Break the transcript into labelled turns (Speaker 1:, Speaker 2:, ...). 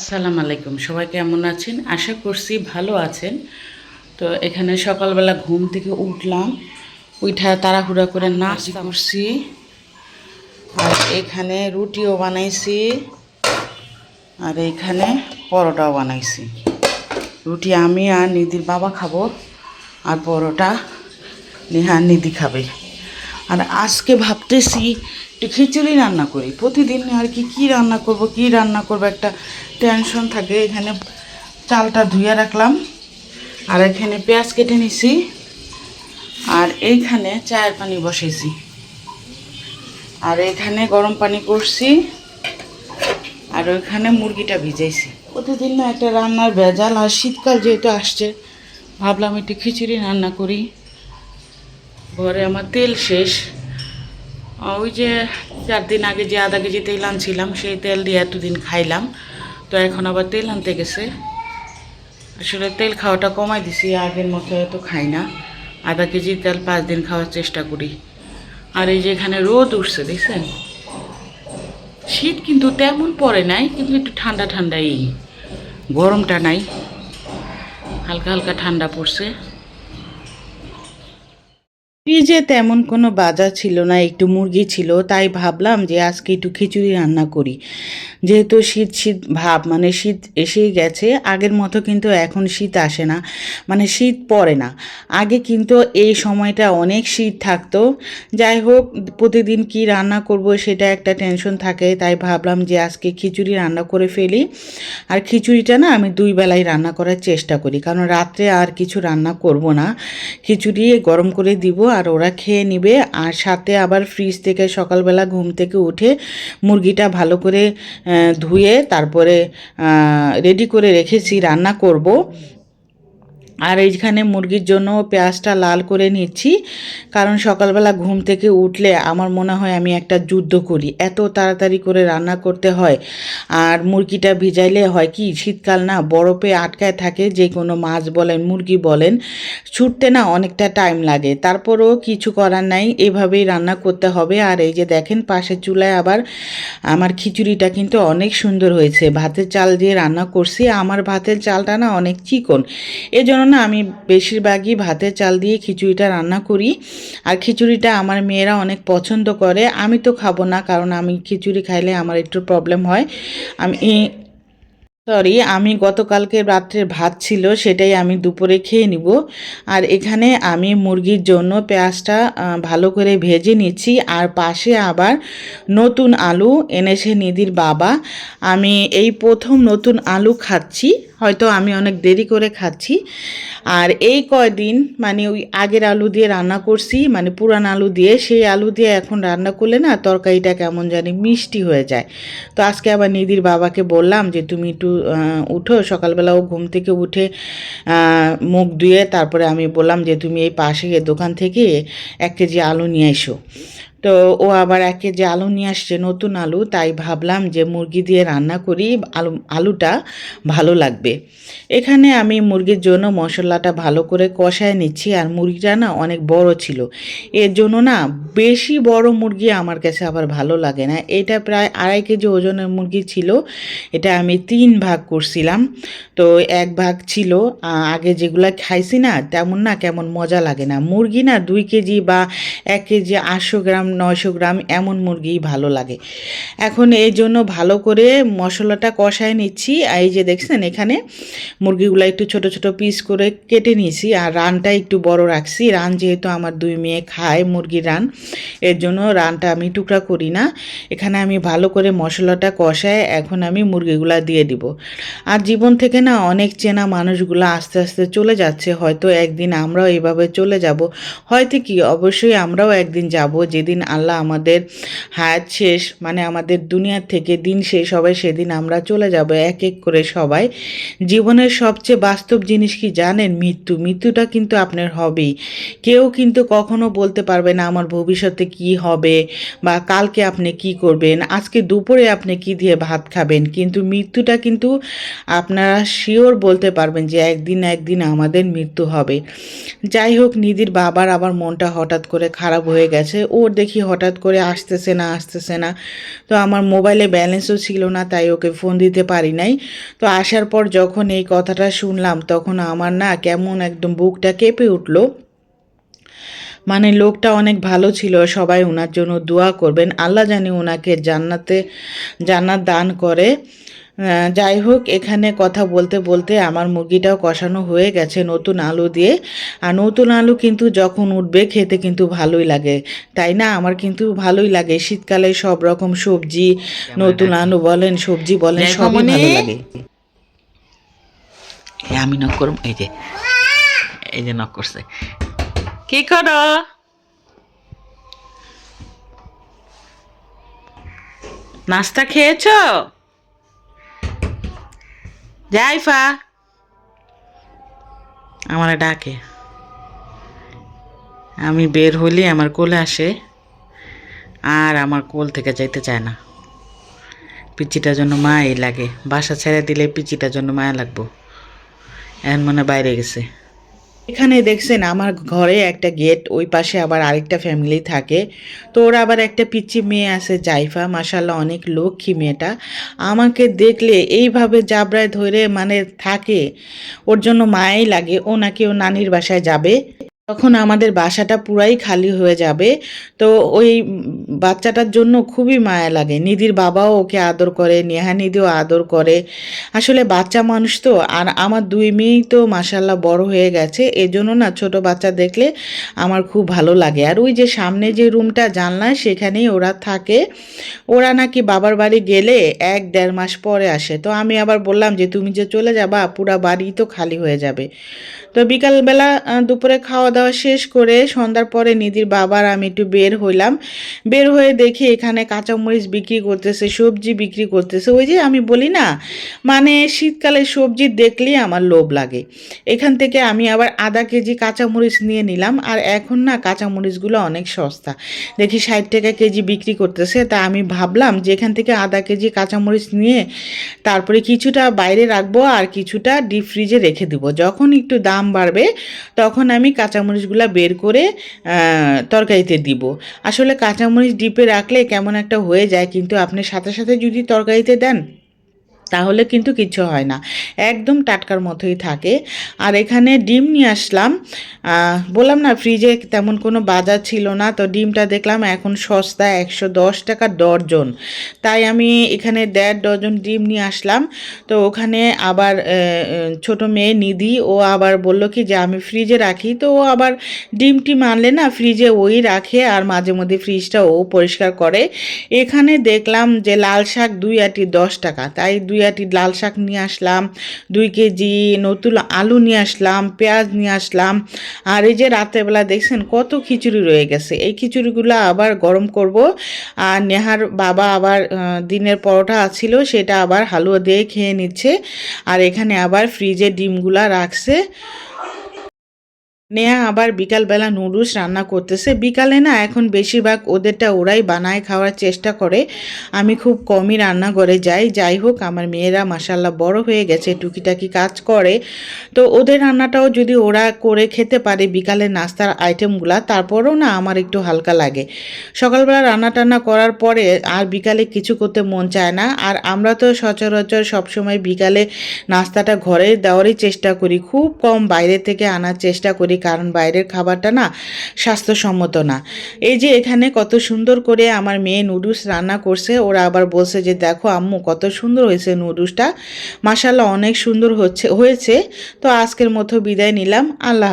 Speaker 1: আসসালামু আলাইকুম। সবাই কেমন আছেন? আশা করছি ভালো আছেন। তো এখানে সকালবেলা ঘুম থেকে উঠলাম, উঠা তাড়াহুড়া করে নাস্তা করছি। আর এখানে রুটিও বানাইছি, আর এখানে পরোটাও বানাইছি। রুটি আমি আর নিদির বাবা খাব, আর পরোটা নেহা নিদি খাবে। আর আজকে ভাবতেছি একটু খিচুড়ি রান্না করি। প্রতিদিন আর কি, কী রান্না করব, কী রান্না করব একটা টেনশন থাকে। এখানে চালটা ধুয়ে রাখলাম আর এখানে পেঁয়াজ কেটে নিছি আর এইখানে চায়ের পানি বসেছি। আর এখানে গরম পানি করছি আর ওইখানে মুরগিটা ভিজাইছি। প্রতিদিন না একটা রান্নার ভেজাল আর শীতকাল যেহেতু আসছে, ভাবলাম একটু খিচুড়ি রান্না করি। ঘরে আমার তেল শেষ। ওই যে চার দিন আগে যে আধা কেজি তেল আনছিলাম, সেই তেল দিয়ে এতদিন খাইলাম। তো এখন আবার তেল আনতে গেছে। আসলে তেল খাওয়াটা কমাই দিছি, আগের মতো এত খাই না। আধা কেজি তেল পাঁচ দিন খাওয়ার চেষ্টা করি। আর এই যে এখানে রোদ উঠছে, দেখছেন? শীত কিন্তু তেমন পড়ে নাই, কিন্তু একটু ঠান্ডা ঠান্ডাই গরমটা নাই। হালকা হালকা ঠান্ডা পড়ছে। ফ্রিজে তেমন কোনো বাজার ছিল না, একটু মুরগি ছিল, তাই ভাবলাম যে আজকে একটু খিচুড়ি রান্না করি। যেহেতু শীত শীত ভাব মানে শীত এসেই গেছে, আগের মতো কিন্তু এখন শীত আসে না মানে শীত পড়ে না। আগে কিন্তু এই সময়টা অনেক শীত থাকতো। যাই হোক, প্রতিদিন কি রান্না করব সেটা একটা টেনশন থাকে, তাই ভাবলাম যে আজকে খিচুড়ি রান্না করে ফেলি। আর খিচুড়িটা না আমি দুই বেলায় রান্না করার চেষ্টা করি, কারণ রাত্রে আর কিছু রান্না করব না। খিচুড়ি গরম করে দিব আর ওরা খেয়ে নিবে। আর সাথে আবার ফ্রিজ থেকে সকালবেলা ঘুম থেকে উঠে মুরগিটা ভালো করে ধুয়ে তারপরে রেডি করে রেখেছি, রান্না করব। আর এইখানে মুরগির জন্য পেঁয়াজটা লাল করে নিচ্ছি, কারণ সকালবেলা ঘুম থেকে উঠলে আমার মনে হয় আমি একটা যুদ্ধ করি, এত তাড়াতাড়ি করে রান্না করতে হয়। আর মুরগিটা ভিজাইলে হয় কি, শীতকাল না, বরফে আটকায় থাকে, যে কোনো মাছ বলেন, মুরগি বলেন, ছুটতে না অনেকটা টাইম লাগে। তারপরও কিছু করার নাই, এভাবেই রান্না করতে হবে। আর এই যে দেখেন, পাশের চুলায় আবার আমার খিচুড়িটা কিন্তু অনেক সুন্দর হয়েছে। ভাতের চাল দিয়ে রান্না করছি, আমার ভাতের চালটা না অনেক চিকন, এজন্য না আমি বেশিরভাগই ভাতের চাল দিয়ে খিচুড়িটা রান্না করি। আর খিচুড়িটা আমার মেয়েরা অনেক পছন্দ করে। আমি তো খাব না, কারণ আমি খিচুড়ি খাইলে আমার একটু প্রবলেম হয়। আমি সরি আমি গতকালকে রাত্রের ভাত ছিল, সেটাই আমি দুপুরে খেয়ে নিব। আর এখানে আমি মুরগির জন্য পেঁয়াজটা ভালো করে ভেজে নিচ্ছি। আর পাশে আবার নতুন আলু এনেছে নিদির বাবা। আমি এই প্রথম নতুন আলু খাচ্ছি, হয়তো আমি অনেক দেরি করে খাচ্ছি। আর এই কয়দিন মানে ওই আগের আলু দিয়ে রান্না করছি মানে পুরান আলু দিয়ে, সেই আলু দিয়ে এখন রান্না করলে না তরকারিটা কেমন জানি মিষ্টি হয়ে যায়। তো আজকে আবার নিদির বাবাকে বললাম যে, তুমি একটু উঠো সকালবেলা ও ঘুম থেকে উঠে মুখ ধুয়ে তারপরে আমি বললাম যে, তুমি এই পাশে দোকান থেকে এক কেজি আলু নিয়ে এসো। তো ও আবার এক কেজি আলু নিয়ে আসছে, নতুন আলু, তাই ভাবলাম যে মুরগি দিয়ে রান্না করি, আলু, আলুটা ভালো লাগবে। এখানে আমি মুরগির জন্য মশলাটা ভালো করে কষায় নিচ্ছি, আর মুরগিটা না অনেক বড় ছিল। এর জন্য না বেশি বড় মুরগি আমার কাছে আবার ভালো লাগে না। এটা প্রায় আড়াই কেজি ওজনের মুরগি ছিল, এটা আমি তিন ভাগ করছিলাম। তো এক ভাগ ছিল আগে যেগুলো খাইছি না, তেমন না কেমন মজা লাগে না। মুরগি না দুই কেজি বা এক কেজি আটশো গ্রাম নয়শো গ্রাম এমন মুরগি ভালো লাগে। এখন এই জন্য ভালো করে মশলাটা কষায় নিচ্ছি। এই যে দেখছেন, এখানে মুরগিগুলো একটু ছোট ছোট পিস করে কেটে নিয়েছি। আর রানটা একটু বড় রাখছি। রান যেহেতু আমার দুই মেয়ে খায় মুরগির রান, এর জন্য রানটা আমি টুকরা করি না। এখানে আমি ভালো করে মশলাটা কষায় এখন আমি মুরগিগুলো দিয়ে দিব। আর জীবন থেকে না অনেক চেনা মানুষগুলো আস্তে আস্তে চলে যাচ্ছে। হয়তো একদিন আমরাও এইভাবে চলে যাব। হয়তো কি, অবশ্যই আমরাও একদিন যাব। যেদিন আল্লাহ আমাদের হায়াত শেষ মানে আমাদের দুনিয়ার থেকে দিন শেষ হবে, সেদিন আমরা চলে যাব এক এক করে সবাই। জীবনের সবচেয়ে বাস্তব জিনিস কি জানেন? মৃত্যু। মৃত্যুটা কিন্তু আপনার হবেই। কেউ কিন্তু কখনো বলতে পারবে না, আমার ভবিষ্যতে কি হবে বা কালকে আপনি কি করবেন? আজকে দুপুরে আপনি কি দিয়ে ভাত খাবেন? কিন্তু মৃত্যুটা কিন্তু আপনারা শিওর বলতে পারবেন যে একদিন একদিন আমাদের মৃত্যু হবে। যাই হোক, নিধির বাবার আবার মনটা হঠাৎ করে খারাপ হয়ে গেছে। ওর দেখে দেখি হঠাৎ করে আসতেছে না আসতেছে না। তো আমার মোবাইলে ব্যালেন্সও ছিল না, তাই ওকে ফোন দিতে পারি নাই। তো আসার পর যখন এই কথাটা শুনলাম, তখন আমার না কেমন একদম বুকটা কেঁপে উঠল। মানে লোকটা অনেক ভালো ছিল, সবাই ওনার জন্য দোয়া করবেন। আল্লাহ জানি ওনাকে জান্নাতে, জান্নাত দান করে। যাই হোক এখানে কথা বলতে বলতে আমার মুরগিটাও কষানো হয়ে গেছে নতুন আলু দিয়ে। আর নতুন আলু কিন্তু যখন উঠবে খেতে কিন্তু ভালোই লাগে। তাই না? আমার কিন্তু ভালোই লাগে। শীতকালে সব রকম সবজি নতুন আলু বলেন সবজি বলেন সবই ভালো লাগে।
Speaker 2: আমি নক করুম এই যে। এই যে নক করছে। কি করো? নাস্তা খেয়েছো? জাইফা আমার ডাকে। আমি বের হলি আমার কোলে আসে, আর আমার কোল থেকে যাইতে চায় না। পিচিটার জন্য মাই লাগে। বাসা ছেড়ে দিলে পিচিটার জন্য মায়া লাগবো। এখন মনে বাইরে গেছে।
Speaker 1: এখানে দেখছেন আমার ঘরে একটা গেট ওই পাশে আবার আরেকটা ফ্যামিলি থাকে। তো ওরা আবার একটা পিচ্ছি মেয়ে আছে, জাইফা। মাসাল্লাহ অনেক লক্ষ্মী মেয়েটা। আমাকে দেখলে এইভাবে জাবরায় ধরে মানে থাকে। ওর জন্য মায়াই লাগে। ও নাকি ও নানির বাসায় যাবে। তখন আমাদের বাসাটা পুরাই খালি হয়ে যাবে। তো ওই বাচ্চাটার জন্য খুবই মায়া লাগে। নিধির বাবাও ওকে আদর করে, নেহা নিধিও আদর করে। আসলে বাচ্চা মানুষ তো, আর আমার দুই মেয়েই তো মাসাল্লাহ বড় হয়ে গেছে। এজন্য না ছোট বাচ্চা দেখলে আমার খুব ভালো লাগে। আর ওই যে সামনে যে রুমটা জানলায় সেখানেই ওরা থাকে। ওরা নাকি বাবার বাড়ি গেলে এক দেড় মাস পরে আসে। তো আমি আবার বললাম যে, তুমি যে চলে যাবা, পুরা বাড়ি তো খালি হয়ে যাবে। তো বিকালবেলা দুপুরে খাওয়া দাওয়া শেষ করে সন্ধ্যার পরে নিধির বাবার আমি একটু বের হইলাম। বের হয়ে দেখি এখানে কাঁচামরিচ বিক্রি করতেছে, সবজি বিক্রি করতেছে। ওই যে আমি বলি না মানে শীতকালে সবজি দেখলেই আমার লোভ লাগে। এখান থেকে আমি আবার আধা কেজি কাঁচামরিচ নিয়ে নিলাম। আর এখন না কাঁচামরিচগুলো অনেক সস্তা। দেখি ষাট টাকা কেজি বিক্রি করতেছে। তা আমি ভাবলাম যে এখান থেকে আধা কেজি কাঁচামরিচ নিয়ে তারপরে কিছুটা বাইরে রাখব আর কিছুটা ডিপ ফ্রিজে রেখে দিব। যখন একটু দাম বাড়বে, তখন আমি কাঁচামরিচগুলো বের করে তরকারিতে দিব। আসলে কাঁচামরিচ ডিপে রাখলে কেমন একটা হয়ে যায়, কিন্তু আপনি সাথে সাথে যদি তরকারিতে দেন তাহলে কিন্তু কিছু হয় না। একদম টাটকার মতোই থাকে। আর এখানে ডিম নিয়ে আসলাম। বললাম না ফ্রিজে তেমন কোনো বাজার ছিল না, তো ডিমটা দেখলাম এখন সস্তা একশো দশ টাকা ডর্জন তাই আমি এখানে দেড় ডজন ডিম নিয়ে আসলাম। তো ওখানে আবার ছোট মেয়ে নিধি, ও আবার বলল কি যে আমি ফ্রিজে রাখি। তো ও আবার ডিম টিম আনলে না ফ্রিজে ওই রাখে আর মাঝে মধ্যে ফ্রিজটা ও পরিষ্কার করে। এখানে দেখলাম যে লাল শাক দুই আটি দশ টাকা, তাই দুই আটি লাল শাক নিয়ে আসলাম, দুই কেজি নতুন আলু নিয়ে আসলাম, পেঁয়াজ নিয়ে আসলাম। আর এই যে রাত্রেবেলা দেখছেন কত খিচুড়ি রয়ে গেছে। এই খিচুড়িগুলো আবার গরম করব। আর নেহার বাবা আবার দিনের পরোটা ছিল, সেটা আবার হালুয়া দিয়ে খেয়ে নিচ্ছে। আর এখানে আবার ফ্রিজে ডিমগুলা রাখছে। নেহা আবার বিকালবেলা নুডলস রান্না করতেছে। বিকালে না এখন বেশিরভাগ ওদেরটা ওরাই বানায়, খাওয়ার চেষ্টা করে। আমি খুব কমই রান্না করে যাই। যাই হোক, আমার মেয়েরা মাসাল্লাহ বড় হয়ে গেছে, টুকিটাকি কাজ করে। তো ওদের রান্নাটাও যদি ওরা করে খেতে পারে বিকালে নাস্তার আইটেমগুলা, তারপরেও না আমার একটু হালকা লাগে। সকালবেলা রান্না টান্না করার পরে আর বিকালে কিছু করতে মন চায় না। আর আমরা তো সচরাচর সবসময় বিকালে নাস্তাটা ঘরে দেওয়ারই চেষ্টা করি। খুব কম বাইরে থেকে আনার চেষ্টা করি। কারণ বাইরের খাবারটা না স্বাস্থ্যসম্মত না। এই যে এখানে কত সুন্দর করে আমার মেয়ে নুডলস রান্না করছে, ওরা আবার বলছে যে, দেখো আম্মু, কত সুন্দর হয়েছে নুডলসটা। মাসাল্লাহ অনেক সুন্দর হচ্ছে, হয়েছে। তো আজকের মতো বিদায় নিলাম। আল্লাহ।